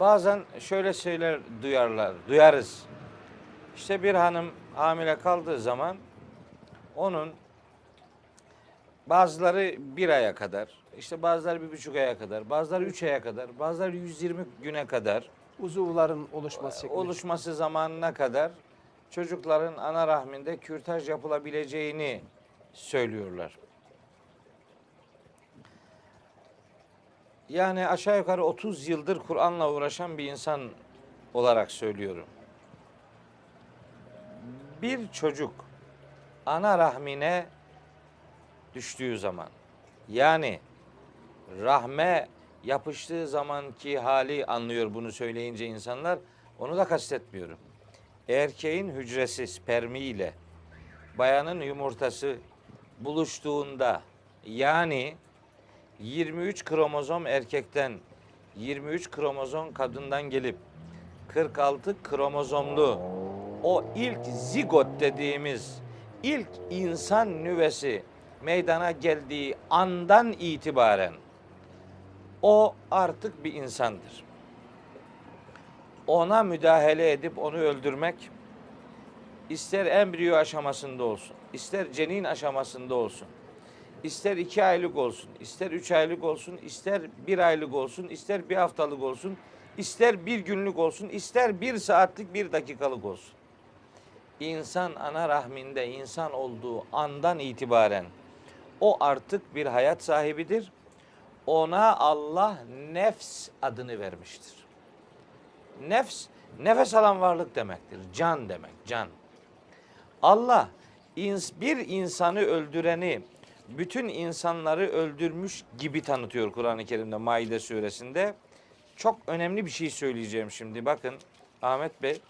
Bazen şöyle şeyler duyarlar, duyarız. İşte bir hanım hamile kaldığı zaman onun bazıları bir aya kadar, işte bazıları bir buçuk aya kadar, bazıları üç aya kadar, bazıları 120 güne kadar Uzuvların oluşması şeklinde. oluşması zamanına kadar çocukların ana rahminde kürtaj yapılabileceğini söylüyorlar. Yani aşağı yukarı 30 yıldır Kur'an'la uğraşan bir insan olarak söylüyorum. Bir çocuk ana rahmine düştüğü zaman yani rahme yapıştığı zamanki hali anlıyor bunu söyleyince insanlar. Onu da kastetmiyorum. Erkeğin hücresi spermi ile bayanın yumurtası buluştuğunda yani 23 kromozom erkekten 23 kromozom kadından gelip 46 kromozomlu o ilk zigot dediğimiz ilk insan nüvesi meydana geldiği andan itibaren o artık bir insandır. Ona müdahale edip onu öldürmek ister embriyo aşamasında olsun, ister cenin aşamasında olsun, ister iki aylık olsun, ister üç aylık olsun, ister bir aylık olsun, ister bir haftalık olsun, ister bir günlük olsun, ister bir saatlik bir dakikalık olsun. İnsan ana rahminde insan olduğu andan itibaren o artık bir hayat sahibidir. Ona Allah nefs adını vermiştir. Nefs, nefes alan varlık demektir. Can demek, can. Allah bir insanı öldüreni bütün insanları öldürmüş gibi tanıtıyor Kur'an-ı Kerim'de Maide suresinde. Çok önemli bir şey söyleyeceğim şimdi. Bakın Ahmet Bey.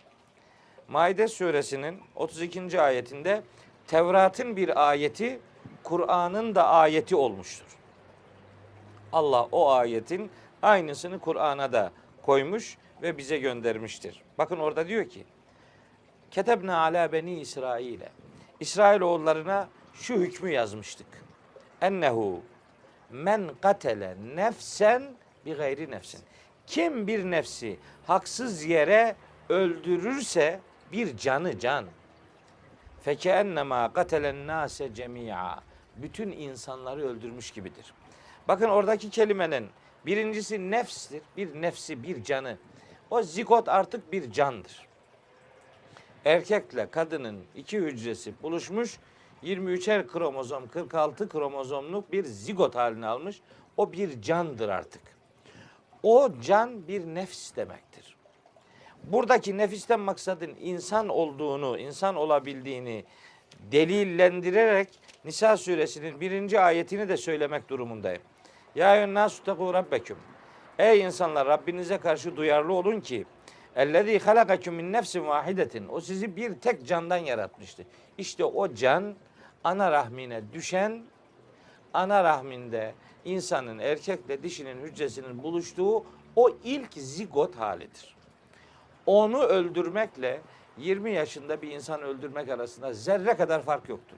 Maide suresinin 32. ayetinde Tevrat'ın bir ayeti Kur'an'ın da ayeti olmuştur. Allah o ayetin aynısını Kur'an'a da koymuş ve bize göndermiştir. Bakın orada diyor ki Ketebne ala beni İsrail'e. İsrail oğullarına şu hükmü yazmıştık. Ennehu men katele nefsen bi gayri nefsin. Kim bir nefsi haksız yere öldürürse bir canı can. Feke ennema katelen nase cemia. Bütün insanları öldürmüş gibidir. Bakın oradaki kelimenin birincisi nefstir. Bir nefsi, bir canı. O zigot artık bir candır. Erkekle kadının iki hücresi buluşmuş. 23'er kromozom, 46 kromozomluk bir zigot halini almış. O bir candır artık. O can bir nefs demektir. Buradaki nefisten maksadın insan olduğunu, insan olabildiğini delillendirerek Nisa suresinin birinci ayetini de söylemek durumundayım. Ya eyyühennâsü tekû rabbeküm. Ey insanlar Rabbinize karşı duyarlı olun ki ellezî halakaküm min nefsin vahidetin. O sizi bir tek candan yaratmıştı. İşte o can ana rahmine düşen ana rahminde insanın erkekle dişinin hücresinin buluştuğu o ilk zigot halidir. Onu öldürmekle 20 yaşında bir insan öldürmek arasında zerre kadar fark yoktur.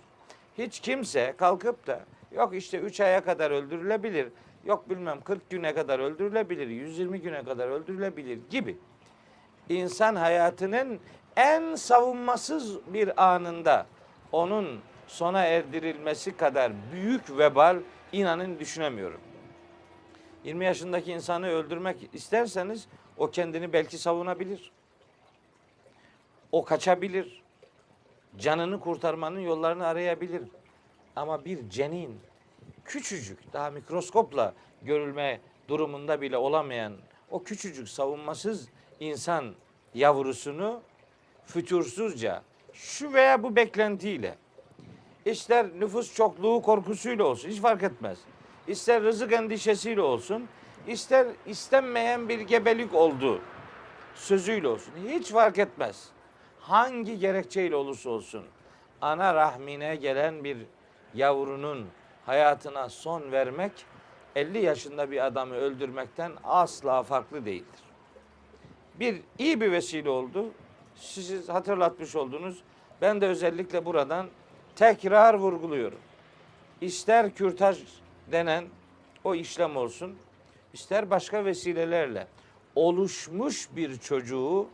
Hiç kimse kalkıp da yok işte 3 aya kadar öldürülebilir, yok bilmem 40 güne kadar öldürülebilir, 120 güne kadar öldürülebilir gibi. İnsan hayatının en savunmasız bir anında onun sona erdirilmesi kadar büyük vebal inanın düşünemiyorum. 20 yaşındaki insanı öldürmek isterseniz o kendini belki savunabilir. O kaçabilir. Canını kurtarmanın yollarını arayabilir. Ama bir cenin küçücük daha mikroskopla görülme durumunda bile olamayan o küçücük savunmasız insan yavrusunu fütursuzca şu veya bu beklentiyle ister nüfus çokluğu korkusuyla olsun hiç fark etmez. İster rızık endişesiyle olsun, ister istenmeyen bir gebelik oldu sözüyle olsun hiç fark etmez. Hangi gerekçeyle olursa olsun ana rahmine gelen bir yavrunun hayatına son vermek 50 yaşında bir adamı öldürmekten asla farklı değildir. Bir iyi bir vesile oldu. Sizi hatırlatmış oldunuz. Ben de özellikle buradan tekrar vurguluyorum. İster kürtaj denen o işlem olsun, ister başka vesilelerle oluşmuş bir çocuğu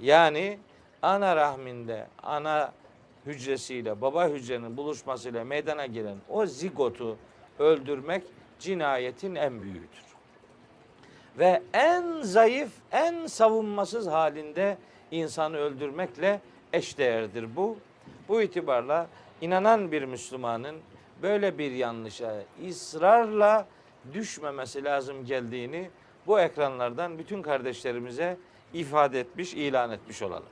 yani ana rahminde ana hücresiyle baba hücrenin buluşmasıyla meydana gelen o zigotu öldürmek cinayetin en büyüğüdür. Ve en zayıf, en savunmasız halinde insanı öldürmekle eşdeğerdir bu. Bu itibarla inanan bir Müslümanın böyle bir yanlışa ısrarla düşmemesi lazım geldiğini bu ekranlardan bütün kardeşlerimize ifade etmiş, ilan etmiş olalım.